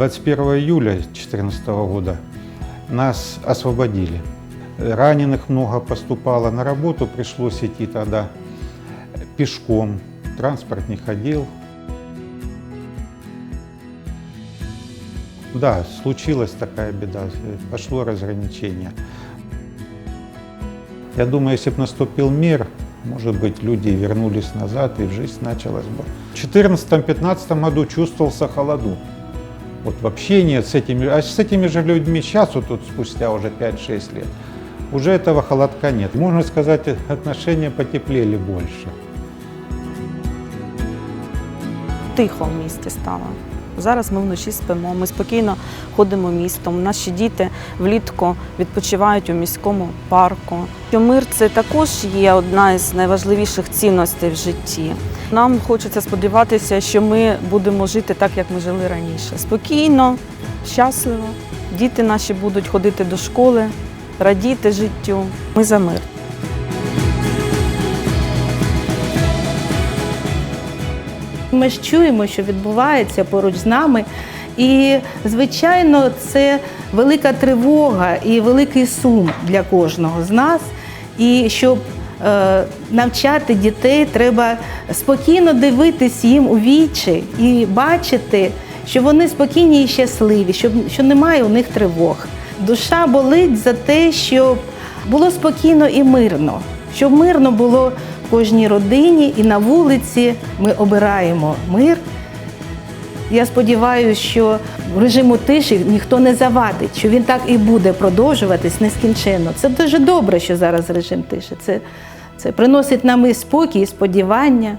21 июля 2014 года нас освободили. Раненых много поступало на работу, пришлось идти тогда пешком. Транспорт не ходил. Да, случилась такая беда, пошло разграничение. Я думаю, если бы наступил мир, может быть, люди вернулись назад и жизнь началась бы. В 2014-2015 году чувствовался холоду. Вот в общении с этими, а с этими же людьми сейчас, вот тут спустя уже 5-6 лет, уже этого холодка нет. Можно сказать, отношения потеплели больше. тихо в місті стало. Зараз ми вночі спимо, ми спокійно ходимо містом. Наші діти влітку відпочивають у міському парку. Мир це також є одна із найважливіших цінностей в житті. Нам хочеться сподіватися, що ми будемо жити так, як ми жили раніше. Спокійно, щасливо. Діти наші будуть ходити до школи, радіти життю. Ми за мир. Ми ж чуємо, що відбувається поруч з нами. І, звичайно, це велика тривога і великий сум для кожного з нас. І щоб е, навчати дітей, треба спокійно дивитись їм у вічі і бачити, що вони спокійні і щасливі, щоб, що немає у них тривог. Душа болить за те, щоб було спокійно і мирно, щоб мирно було кожній родині і на вулиці. Ми обираємо мир. Я сподіваюся, що режиму тиші ніхто не завадить, що він так і буде продовжуватись нескінченно. Це дуже добре, що зараз режим тиші. Це, це приносить нам і спокій, і сподівання.